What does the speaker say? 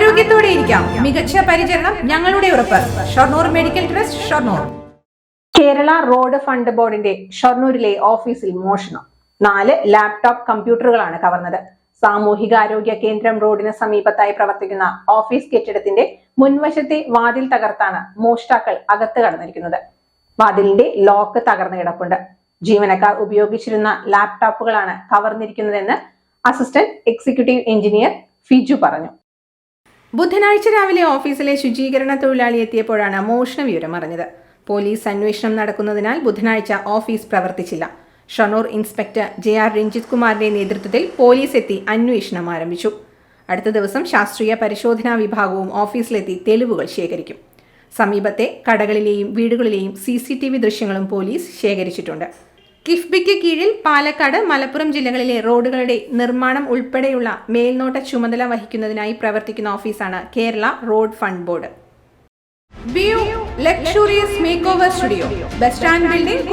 ധൈര്യത്തോടെ ഇരിക്കാം. മികച്ച പരിചരണം ഞങ്ങളുടെ ഉറപ്പ്. Shoranur medical trust Shoranur. Kerala road fund ബോർഡിന്റെ ഷൊർണൂരിലെ ഓഫീസിൽ മോഷണം. നാല് ലാപ്ടോപ്പ് കമ്പ്യൂട്ടറുകളാണ് കവർന്നത്. സാമൂഹികാരോഗ്യ കേന്ദ്രം റോഡിന് സമീപത്തായി പ്രവർത്തിക്കുന്ന ഓഫീസ് കെട്ടിടത്തിന്റെ മുൻവശത്തെ വാതിൽ തകർത്താണ് മോഷ്ടാക്കൾ അകത്ത് കടന്നിരിക്കുന്നത്. വാതിലിന്റെ ലോക്ക് തകർന്നു കിടപ്പുണ്ട്. ജീവനക്കാർ ഉപയോഗിച്ചിരുന്ന ലാപ്ടോപ്പുകളാണ് കവർന്നിരിക്കുന്നതെന്ന് അസിസ്റ്റന്റ് എക്സിക്യൂട്ടീവ് എഞ്ചിനീയർ ഫിജു പറഞ്ഞു. ബുധനാഴ്ച രാവിലെ ഓഫീസിലെ ശുചീകരണ തൊഴിലാളി എത്തിയപ്പോഴാണ് മോഷണ വിവരം അറിഞ്ഞത്. പോലീസ് അന്വേഷണം നടക്കുന്നതിനാൽ ബുധനാഴ്ച office പ്രവർത്തിച്ചില്ല. Shoranur inspector J R Ranjith കുമാറിന്റെ നേതൃത്വത്തിൽ പോലീസ് എത്തി അന്വേഷണം ആരംഭിച്ചു. അടുത്ത ദിവസം ശാസ്ത്രീയ പരിശോധനാ വിഭാഗവും ഓഫീസിലെത്തി തെളിവുകൾ ശേഖരിക്കും. സമീപത്തെ കടകളിലെയും വീടുകളിലെയും സി ദൃശ്യങ്ങളും പോലീസ് ശേഖരിച്ചിട്ടുണ്ട്. കിഫ്ബിക്ക് കീഴിൽ പാലക്കാട് മലപ്പുറം ജില്ലകളിലെ റോഡുകളുടെ നിർമ്മാണം ഉൾപ്പെടെയുള്ള മേൽനോട്ട ചുമതല വഹിക്കുന്നതിനായി പ്രവർത്തിക്കുന്ന ഓഫീസാണ് Kerala road fund board. Luxurious make studio. Bus stand building